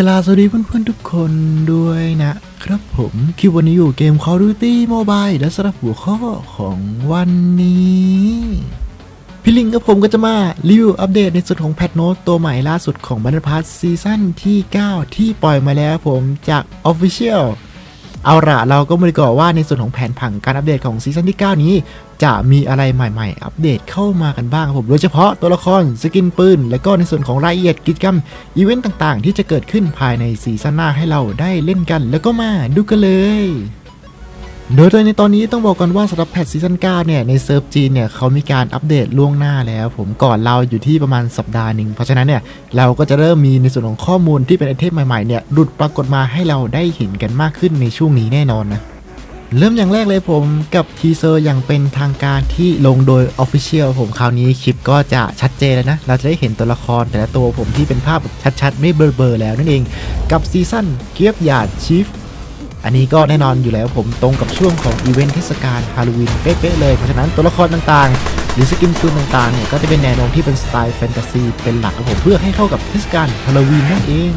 กลาสวัสดีเพื่อนๆทุกคนด้วยนะครับผมคลิปวันนี้อยู่เกม Call of Duty Mobile และสำหรับหัวข้อของวันนี้พี่ลิงกับผมก็จะมารีวิวอัปเดตในส่วนของแพทโนตตัวใหม่ล่าสุดของบันพัสซีซั่นที่ 9 ที่ปล่อยมาแล้วผมจาก Official เอาละเราก็มาดูก่อนว่าในส่วนของแผนผังการอัปเดตของซีซั่นที่ 9 นี้ จะมีอะไรใหม่ๆ อัปเดตเข้ามากันบ้างครับผม โดยเฉพาะตัวละครสกินปืน และก็ในส่วนของรายละเอียดกิจกรรม อีเวนต์ต่างๆ ที่จะเกิดขึ้นภายในซีซั่นหน้าให้เราได้เล่นกัน แล้วก็มาดูกันเลย โดยในตอนนี้ต้องบอกกันว่าสำหรับแพทซีซั่น9เนี่ยในเซิร์ฟจีนเนี่ยเขามีการอัปเดตล่วงหน้าแล้ว ผมก่อนเราอยู่ที่ประมาณสัปดาห์หนึ่งเพราะฉะนั้นเนี่ยเราก็จะเริ่มมีในส่วนของข้อมูลที่เป็นไอเทมใหม่ๆเนี่ยหลุดปรากฏมาให้เราได้เห็นกันมากขึ้นในช่วงนี้แน่นอนนะเริ่มอย่างแรกเลยผมกับทีเซอร์อย่างเป็นทางการที่ลงโดย Official ผมคราวนี้คลิปก็จะชัดเจนแล้วนะ เราจะได้เห็นตัวละครแต่ละตัวผมที่เป็นภาพชัดๆ ไม่เบลอๆแล้วนั่นเอง กับซีซั่นเกียบหยาดชีฟ อันนี้ก็แน่นอนอยู่แล้วผมตรงกับช่วงของอีเวนต์เทศกาลฮาโลวีนเป๊ะๆเลย เพราะฉะนั้นตัวละครต่างๆ หรือสกินปืนต่างๆเนี่ยก็จะเป็นแนวโน้มที่เป็นสไตล์แฟนตาซีเป็นหลักครับผมเพื่อให้เข้ากับเทศกาลฮาโลวีนนั่นเอง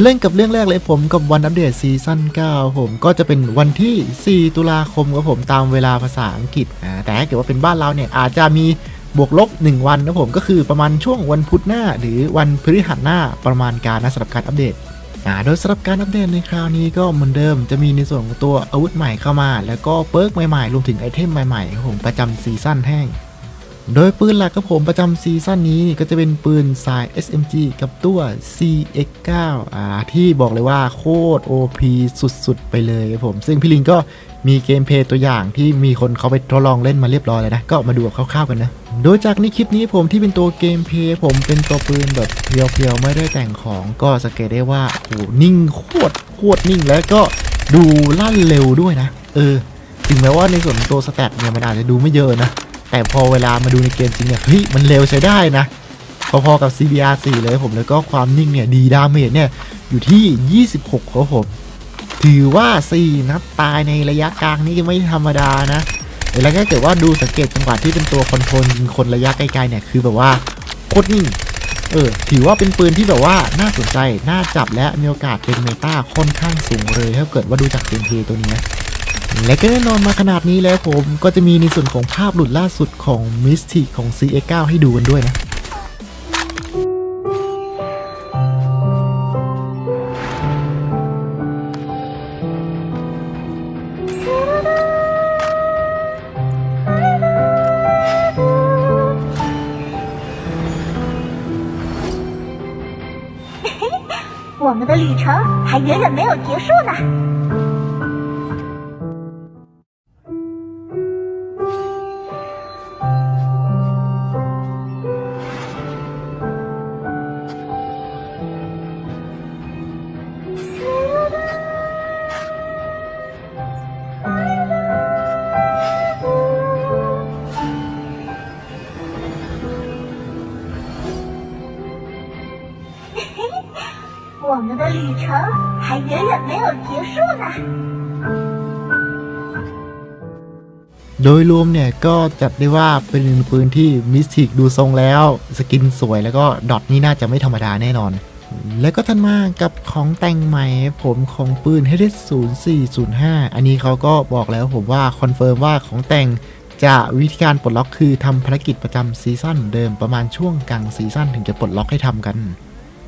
มาเล่นกับเรื่องแรกเลยผมกับวันอัปเดตซีซั่น9ผมก็จะเป็นวันที่ 4 ตุลาคมครับผมตามเวลาภาษาอังกฤษอ่าแต่ถ้าเกิดว่าเป็นบ้านเราเนี่ยอาจจะมีบวกลบ 1 วันนะผมก็คือประมาณช่วงวันพุธหน้า หรือวันพฤหัสหน้าประมาณการนะสำหรับการอัปเดตอ่าโดยสำหรับการอัปเดตในคราวนี้ก็เหมือนเดิมจะมีในส่วนของตัวอาวุธใหม่เข้ามา แล้วก็เปิร์กใหม่ๆรวมถึงไอเทมใหม่ๆครับผมประจำซีซั่นแห้ง โดยปืนหลักกับผมประจำซีซั่นนี้ก็จะเป็นปืนสาย SMG กับตัว CX9 อ่าที่บอกเลยว่าโคตร OP สุดๆ ไปเลยครับผม ซึ่งพี่ลิงก็มีเกมเพย์ตัวอย่างที่มีคนเขาไปทดลองเล่นมาเรียบร้อยเลยนะ ก็มาดูคร่าวๆกันนะ โดยจากในคลิปนี้ผมที่เป็นตัวเกมเพย์ผมเป็นตัวปืนแบบเพียวๆ ไม่ได้แต่งของก็สังเกตได้ว่าโอ้โหนิ่งโคตรโคตรนิ่งแล้วก็ดูลั่นเร็วด้วยนะ เออ ถึงแม้ว่าในส่วนตัวสแตทเนี่ยมันอาจจะดูไม่เยอะนะ แต่พอเวลามาดูในเกมจริงเนี่ยเฮ้ยมันเร็วใช้ได้นะ พอๆกับ CBR 4เลยผมแล้วก็ความนิ่งเนี่ยดีดาเมจเนี่ยอยู่ที่ 26ครับผมถือว่า 4 นัดตายในระยะกลางนี่ไม่ธรรมดานะแล้วก็เกิดว่าดูสังเกตจังหวะที่เป็นตัวคอนโทรลยิงคนระยะไกลๆเนี่ยคือแบบว่าโคตรนิ่งเออถือว่าเป็นปืนที่แบบว่าน่าสนใจ น่าจับและมีโอกาสเป็นเมตาค่อนข้างสูงเลย ถ้าเกิดว่าดูจากเกมเพย์ตัวนี้นะ และก็แน่นอนมาขนาดนี้แล้วผมก็จะมีในส่วนของภาพหลุดล่าสุดของ Mystic ของ CX9 ให้ดูกันด้วยนะ 我们的旅程还远远没有结束呢。 们的旅程还远远没有结束呢。 โดยรวมเนี่ยก็จัดได้ว่าเป็นปืนที่มิสติกดูทรงแล้ว สกินสวยแล้วก็ดอทนี่น่าจะไม่ธรรมดาแน่นอน แล้วก็ทันมากับของแต่งใหม่ผมของปืน HS0405 อันนี้เขาก็บอกแล้วผมว่าคอนเฟิร์มว่าของแต่งจะวิธีการปลดล็อกคือทำภารกิจประจำซีซั่นเดิมประมาณช่วงกลางซีซั่นถึงจะปลดล็อกให้ทำกัน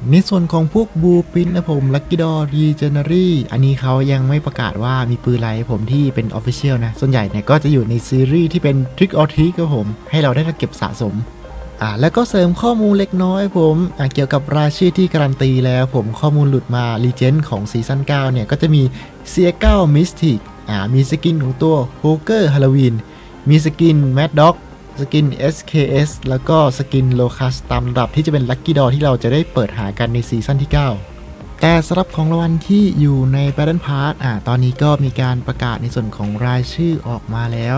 ในส่วนของพวกบูปินนะผมลักกี้ดอรีเจเนอรี่อันนี้เขายังไม่ประกาศว่ามีปืนอะไรผมที่เป็นออฟฟิเชียลนะ ส่วนใหญ่เนี่ยก็จะอยู่ในซีรีส์ที่เป็น Trick or Treat ครับผม ให้เราได้เก็บสะสมอ่าแล้วก็เสริมข้อมูลเล็กน้อยผมอ่าเกี่ยวกับรายชื่อที่การันตีแล้วผมข้อมูลหลุดมา r e g e n ของซีซั่น9เนี่ย ก็จะมี c 9 Mystic อ่ามีสกินของตัว h o g e r Halloween มีสกิน Mad Dog สกิน SKS แล้วก็สกิน Locus ตามลำดับที่จะเป็น Lucky Door ที่เราจะได้เปิดหากันในซีซั่นที่ 9 แต่สำหรับของรางวัลที่อยู่ใน Battle Pass อ่าตอนนี้ก็มีการประกาศในส่วนของรายชื่อออกมาแล้ว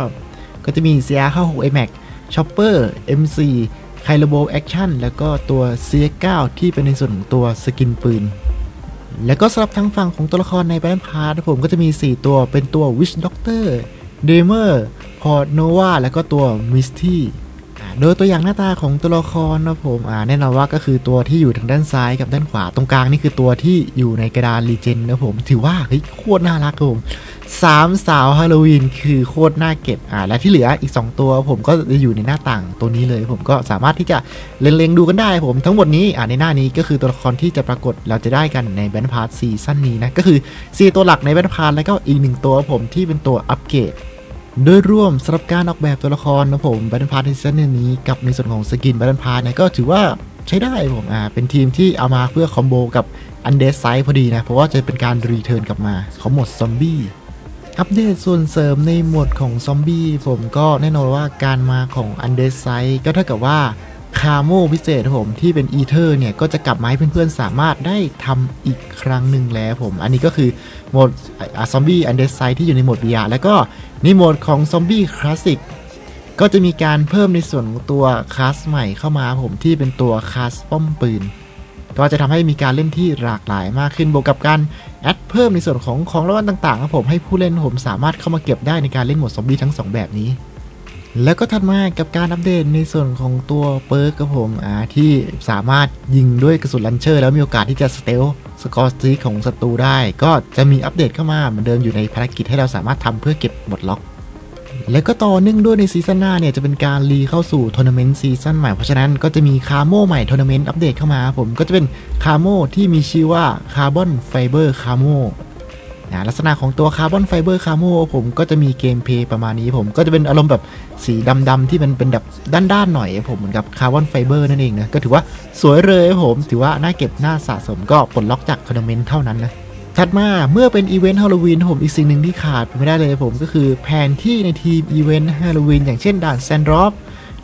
ก็จะมี CR56 iMac Chopper MC ไคลโบแอคชั่นแล้วก็ตัว CX9 ที่เป็นในส่วนของตัวสกินปืน แล้วก็สำหรับทางฝั่งของตัวละครในแบนพาร์ทผมก็จะมี 4 ตัวเป็นตัว Witch Doctor d e m e r p o r t Nova แล้วก็ตัว Misty อ่โดยตัวอย่างหน้าตาของตัวละครนะผมแน่นอนว่าก็คือตัวที่อยู่ทางด้านซ้ายกับด้านขวาตรงกลางนี่คือตัวที่อยู่ในกระดานรีเจนนะผมถือว่าเฮ้ยโคตรน่ารักครับผมสามสาวฮาโลวีนคือโคตรน่าเก็บอ่าและที่เหลืออีก 2 ตัวผมก็จะอยู่ในหน้าต่างตัวนี้เลย ผมก็สามารถที่จะเล็งๆดูกันได้ผมทั้งหมดนี้อ่าในหน้านี้ก็คือตัวละครที่จะปรากฏเราจะได้กันในแบนพาร์ทซีซั่นนี้นะก็คือ 4 ตัวหลักในแบนพาร์ทแล้วก็อีกหนึ่งตัวผมที่เป็นตัวอัปเกรด โดยร่วมสำหรับการออกแบบตัวละครนะผมแบัต t นพาร์ทในซีซั่นนี้กับในส่วนของสกินแบัต t นพาร์ทเนี่ยก็ถือว่าใช้ได้ผมอ่าเป็นทีมที่เอามาเพื่อคอมโบกับอันเดสไซด์พอดีนะ เพราะว่าจะเป็นการรีเทิร์นกลับมาของโหมดซอมบี้อัปเดตส่วนเสริมในโหมดของซอมบี้ผมก็แน่นอนว่าการมาของอันเดสไซด์ก็เท่ากับว่าคาโมพิเศษผมที่เป็นอีเทอร์เนี่ย ก็จะกลับมาให้เพื่อนๆ สามารถได้ทำอีกครั้งหนึ่งแล้วผม อันนี้ก็คือโหมดซอมบี้อันเดสไซที่อยู่ในโหมด VR แล้วก็ ในโหมดของซอมบี้คลาสสิกก็จะมีการเพิ่มในส่วนของตัวคลาสใหม่เข้ามาผมที่เป็นตัวคลาสป้อมปืน ก็จะทำให้มีการเล่นที่หลากหลายมากขึ้นบวกกับการแอดเพิ่มในส่วนของของรางวัลต่างๆครับผมให้ผู้เล่นผมสามารถเข้ามาเก็บได้ในการเล่นโหมดซอมบี้ทั้งสองแบบนี้ แล้วก็ถัดมากับการอัปเดตในส่วนของตัวเปิร์กครับผมอ่าที่สามารถยิงด้วยกระสุนลันเชอร์ แล้วมีโอกาสที่จะสเตลสกอร์สตีของศัตรูได้ ก็จะมีอัปเดตเข้ามาเหมือนเดิมอยู่ในภารกิจให้เราสามารถทำเพื่อเก็บหมดล็อก แล้วก็ต่อเนื่องด้วยในซีซั่นหน้าเนี่ยจะเป็นการรีเข้าสู่ทัวร์นาเมนต์ซีซั่นใหม่ เพราะฉะนั้นก็จะมีคาโมใหม่ทัวร์นาเมนต์อัปเดตเข้ามาครับผมก็จะเป็นคาโมที่มีชื่อว่าคาร์บอนไฟเบอร์คาโม ลักษณะของตัวคาร์บอนไฟเบอร์คาโมผมก็จะมีเกมเพลย์ประมาณนี้ผมก็จะเป็นอารมณ์แบบสีดำๆที่มันเป็นแบบด้านๆหน่อยผมเหมือนกับคาร์บอนไฟเบอร์นั่นเองนะก็ถือว่าสวยเลยผมถือว่าน่าเก็บน่าสะสมก็ปลดล็อกจากทัวร์นเมนต์เท่านั้นนะถัดมาเมื่อเป็นอีเวนต์ฮาโลวีนผมอีกสิ่งหนึ่งที่ขาดไม่ได้เลยผมก็คือแผนที่ในทีมอีเวนต์ฮาโลวีนอย่างเช่นด่านแซนด์รอป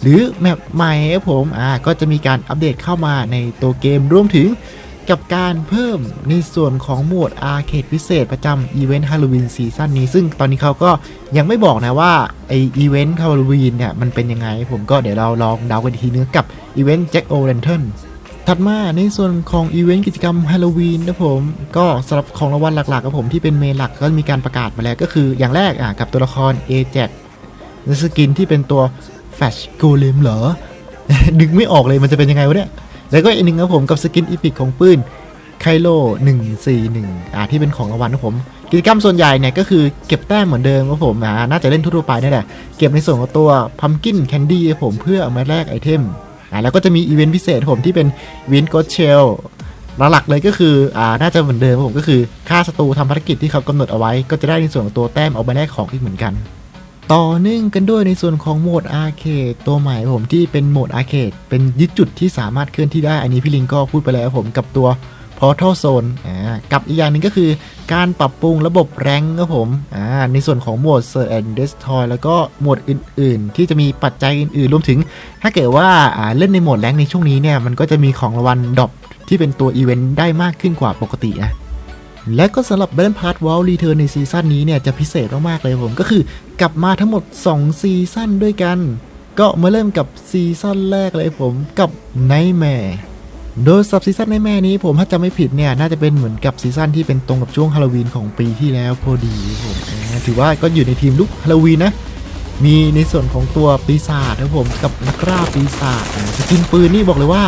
หรือแมปใหม่ครับผมอ่าก็จะมีการอัปเดตเข้ามาในตัวเกมรวมถึง กับการเพิ่มในส่วนของโหมดอาร์เคดพิเศษประจำอีเวนต์ฮาโลวีนซีซั่นนี้ ซึ่งตอนนี้เขาก็ยังไม่บอกนะว่าไออีเวนต์ฮาโลวีนเนี่ยมันเป็นยังไง ผมก็เดี๋ยวเราลองเดากันอีกทีนึงกับอีเวนต์แจ็คโอเรนเทนถัดมาในส่วนของอีเวนต์กิจกรรมฮาโลวีนนะผมก็สำหรับของรางวัลหลักๆกับผมที่เป็นเมนหลักก็มีการประกาศมาแล้วก็คืออย่างแรกอะกับตัวละคร a j a x และสกินที่เป็นตัวแฟชโกเลมเหรอ ดึงไม่ออกเลยมันจะเป็นยังไงวะเนี่ย แล้วก็อีกหนึ่งครับผมกับสกินอีพิกของปืนไคโล141อ่าที่เป็นของรางวัลนะผม กิจกรรมส่วนใหญ่เนี่ยก็คือเก็บแต้มเหมือนเดิมครับผมอ่าน่าจะเล่นทั่วไปนี่แหละ เก็บในส่วนของตัวพัมกินแคนดี้ผมเพื่อเอามาแลกไอเทมอ่าแล้วก็จะมีอีเวนต์พิเศษผมที่เป็นวินโกเชลหลักๆเลยก็คืออ่าน่าจะเหมือนเดิมครับผมก็คือฆ่าศัตรูทำภารกิจที่เขากำหนดเอาไว้ ก็จะได้ในส่วนของตัวแต้มเอาไปแลกของอีกเหมือนกัน ต่อเนื่องกันด้วยในส่วนของโหมดอาร์เคดตัวใหม่ผมที่เป็นโหมดอาร์เคดเป็นยึดจุดที่สามารถเคลื่อนที่ได้ อันนี้พี่ลิงก็พูดไปแล้วผมกับตัว Portal Zone อ่ากับอีกอย่างหนึ่งก็คือการปรับปรุงระบบแรงครับผมอ่าในส่วนของโหมด Search and Destroy แล้วก็โหมดอื่น ๆ ที่จะมีปัจจัยอื่น ๆ รวมถึง ถ้าเกิดว่าอ่าเล่นในโหมดแรงในช่วงนี้เนี่ยมันก็จะมีของรางวัลดรอปที่เป็นตัวอีเวนต์ได้มากขึ้นกว่าปกตินะ และก็สำหรับ Battle Pass World Return ในซีซั่นนี้เนี่ยจะพิเศษมากๆเลยผม ก็คือกลับมาทั้งหมด 2 ซีซั่นด้วยกัน ก็มาเริ่มกับซีซั่นแรกเลยผมกับ Nightmare โดยสับซีซั่นในแม่นี้ผมถ้าจะไม่ผิดเนี่ย น่าจะเป็นเหมือนกับซีซั่นที่เป็นตรงกับช่วงฮาโลวีนของปีที่แล้วพอดีผมถือว่าก็อยู่ในทีมลุกฮาโลวีนนะ มีในส่วนของตัวปีศาจนะผมกับนักล้าปีศาจอ่าสกินปืนนี่บอกเลยว่า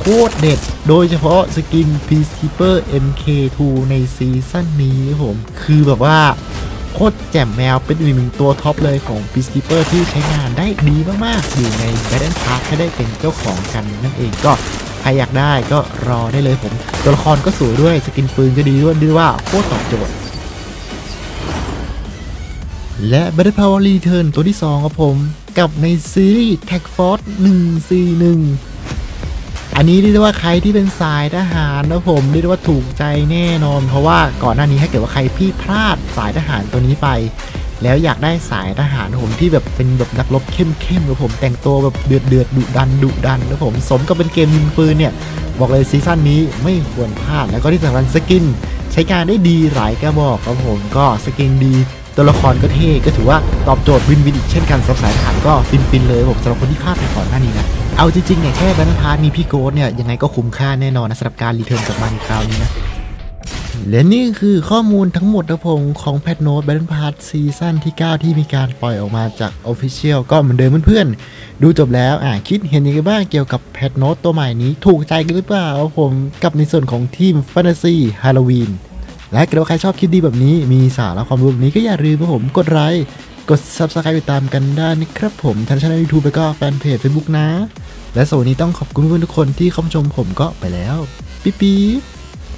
โคตรเด็ด โดยเฉพาะสกิน Peacekeeper MK2 ในซีซั่นนี้ครับผมคือแบบว่าโคตรแจ่มแมวเป็นอีกหนึ่งตัวท็อปเลยของ Peacekeeper ที่ใช้งานได้ดีมาก ๆ อยู่ใน Battle Pass ให้ได้เป็นเจ้าของกันนั่นเองก็ใครอยากได้ก็รอได้เลยผม ตัวละครก็สวยด้วยสกินปืนก็ดีด้วยด้วยว่าโคตรตอบโจทย์และ Battle Power Return ตัวที่ 2 ครับผม กับในซีรีส์ Tag Force 141 อันนี้เรียกได้ว่าใครที่เป็นสายทหารนะผมเรียกได้ว่าถูกใจแน่นอน เพราะว่าก่อนหน้านี้ถ้าเกิดว่าใครพี่พลาดสายทหารตัวนี้ไป แล้วอยากได้สายทหารผมที่แบบเป็นแบบนักรบเข้มๆนะผมแต่งตัวแบบเดือดเดือดดุดันดุดันนะผมสมกับเป็นเกมยิงปืนเนี่ยบอกเลยซีซั่นนี้ไม่ควรพลาดแล้วก็ที่สำคัญสกินใช้การได้ดีหลายกระบอกครับผมก็สกินดี ตัวละครก็เท่ก็ถือว่าตอบโจทย์วินวินอีกเช่นกันสำหรับสายทหารก็ฟินฟินเลยผมสำหรับคนที่พลาดไปก่อนหน้านี้นะเอาจริงๆเนี่ยแค่แบนพาร์มีพี่โกดเนี่ยยังไงก็คุ้มค่าแน่นอนนะสำหรับการรีเทิร์นกลับมาในคราวนี้นะและนี่คือข้อมูลทั้งหมดนะผมของแพทโน t แบ t นพาร์ทซีซั่นที่ 9 ที่มีการปล่อยออกมาจาก Official ก็เหมือนเดิมเพื่อนๆ ดูจบแล้วอะคิดเห็นยังไงบ้างเกี่ยวกับแพทโน t ตัวใหม่นี้ ถูกใจกันหรือเปล่าผมกับในส่วนของทีม Fantasy Halloween และถ้าใครชอบคลิปดีแบบนี้ มีสาระความรู้แบบนี้ก็อย่าลืมนะผมกดไลค์กด Subscribe ติดตามกันได้นะครับผมทางช่องยูทูบแล้วก็แฟนเพจ Facebook นะ และสวัสดีต้องขอบคุณเพื่อนทุกคนที่เข้ามาชมผมก็ไปแล้ว ปิ๊บปิ๊บ